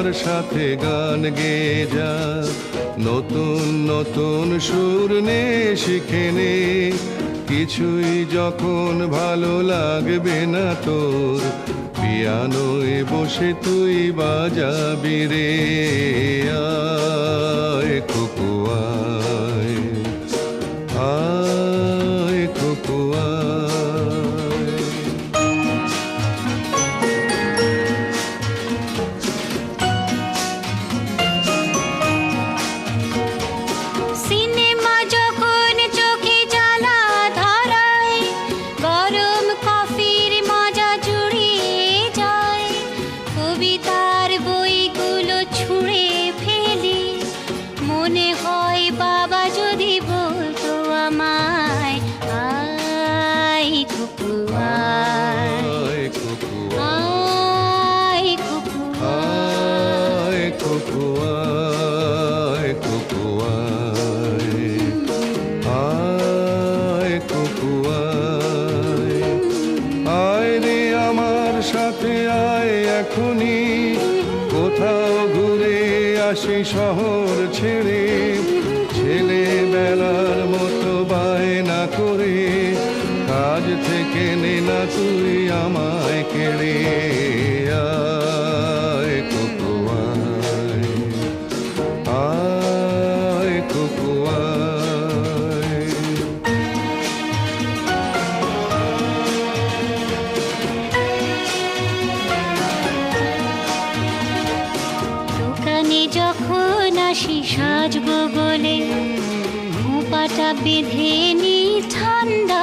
আমার সাথে গান গেয়ে। যা নতুন নতুন সুর নে শিখে নে কিছুই যখন ভালো লাগবে না তোর, পিয়ানোয় বসে তুই বাজাবি রে। আয় কুকুয়ায় মনে হয় আসি শহর ছেড়ে, ছেলেবেলার মতো বায়না করে, কাজ থেকে নে না তুই আমায় কেড়ে আয় কুকুয়ায় আয় কুকুয়ায় যখন আসি সাজবো বলে পাটা বেঁধে নি ঠান্ডা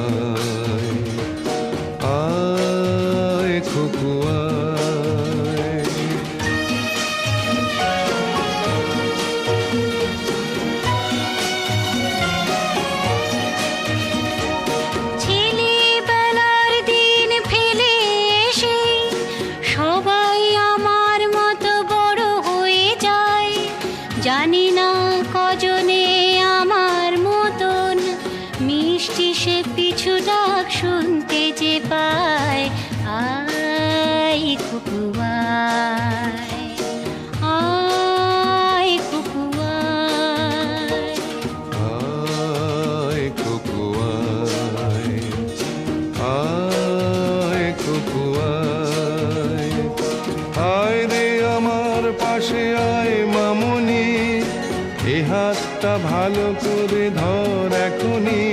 মিষ্টি সে পিছু ডাক শুনতে যে পায়। আই কুকুয়ায় হাতটা ভালো করে ধর এখনই।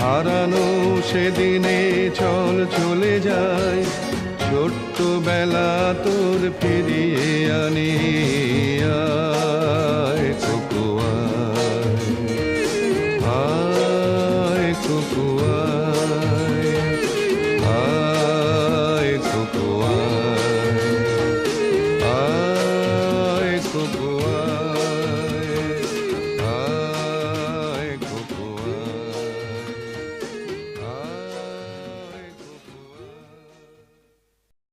হারানো সেদিনে চল চলে যায় ছোট্ট বেলা তোর ফিরিয়ে আনি আয়